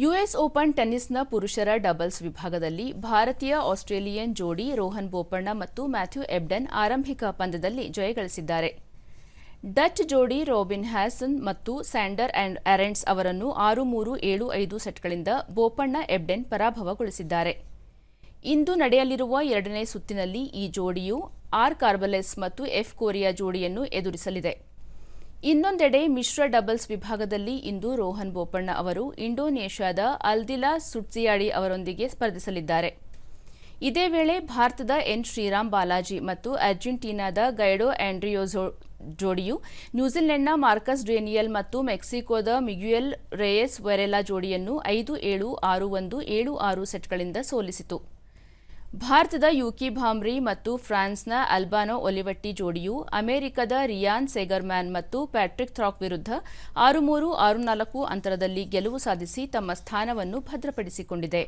US open ಟೆನ್ನಿಸ್ನ ಪುರುಷರ doubles ವಿಭಾಗದಲ್ಲಿ ಭಾರತೀಯ ಆಸ್ಟ್ರೇಲಿಯನ್ ಜೋಡಿ ರೋಹನ್ ಬೋಪಣ್ಣ ಮತ್ತು ಮ್ಯಾಥ್ಯೂ ಎಬ್ಡನ್ ಆರಂಭಿಕ ಪಂದ್ಯದಲ್ಲಿ ಜಯಗಳಿಸಿದ್ದಾರೆ ಡಚ್ ಜೋಡಿ ರಾಬಿನ್ ಹ್ಯಾಸನ್ ಮತ್ತು ಸ್ಯಾಂಡರ್ ಅಂಡ್ ಅರೆಂಡ್ಸ್ ಅವರನ್ನು ಆರು ಮೂರು ಏಳು ಐದು ಸೆಟ್ಗಳಿಂದ ಬೋಪಣ್ಣ ಎಬ್ಡೆನ್ ಪರಾಭವಗೊಳಿಸಿದ್ದಾರೆ. ಇಂದು ನಡೆಯಲಿರುವ ಎರಡನೇ ಸುತ್ತಿನಲ್ಲಿ ಈ ಜೋಡಿಯು ಆರ್ ಕಾರ್ಬಲೆಸ್ ಮತ್ತು ಎಫ್ ಕೊರಿಯಾ ಜೋಡಿಯನ್ನು ಎದುರಿಸಲಿದೆ. ಇನ್ನೊಂದೆಡೆ ಮಿಶ್ರ ಡಬಲ್ಸ್ ವಿಭಾಗದಲ್ಲಿ ಇಂದು ರೋಹನ್ ಬೋಪಣ್ಣ ಅವರು ಇಂಡೋನೇಷ್ಯಾದ ಅಲ್ದಿಲಾ ಸುಟ್ಸಿಯಾಡಿ ಅವರೊಂದಿಗೆ ಸ್ಪರ್ಧಿಸಲಿದ್ದಾರೆ. ಇದೇ ವೇಳೆ ಭಾರತದ ಎನ್ ಶ್ರೀರಾಮ್ ಬಾಲಾಜಿ ಮತ್ತು ಅರ್ಜೆಂಟೀನಾದ ಗೈಡೋ ಆಂಡ್ರಿಯೋಝೋ ಜೋಡಿಯು, ನ್ಯೂಜಿಲೆಂಡ್ನ ಮಾರ್ಕಸ್ ಡ್ರೇನಿಯಲ್ ಮತ್ತು ಮೆಕ್ಸಿಕೋದ ಮಿಗ್ಯುಯಲ್ ರೇಯಸ್ ವೆರೆಲಾ ಜೋಡಿಯನ್ನು ಐದು ಏಳು ಆರು ಒಂದು ಏಳು ಆರು ಸೆಟ್ಗಳಿಂದ ಸೋಲಿಸಿತು. ಭಾರತದ ಯುಕಿ ಭಾಮ್ರಿ ಮತ್ತು ಫ್ರಾನ್ಸ್ನ ಅಲ್ಬಾನೋ ಒಲಿವಟ್ಟಿ ಜೋಡಿಯು ಅಮೆರಿಕದ ರಿಯಾನ್ ಸೆಗರ್ಮ್ಯಾನ್ ಮತ್ತು ಪ್ಯಾಟ್ರಿಕ್ ಥ್ರಾಕ್ ವಿರುದ್ಧ ಆರು ಮೂರು, ಆರು ನಾಲ್ಕು ಅಂತರದಲ್ಲಿ ಗೆಲುವು ಸಾಧಿಸಿ ತಮ್ಮ ಸ್ಥಾನವನ್ನು ಭದ್ರಪಡಿಸಿಕೊಂಡಿದೆ.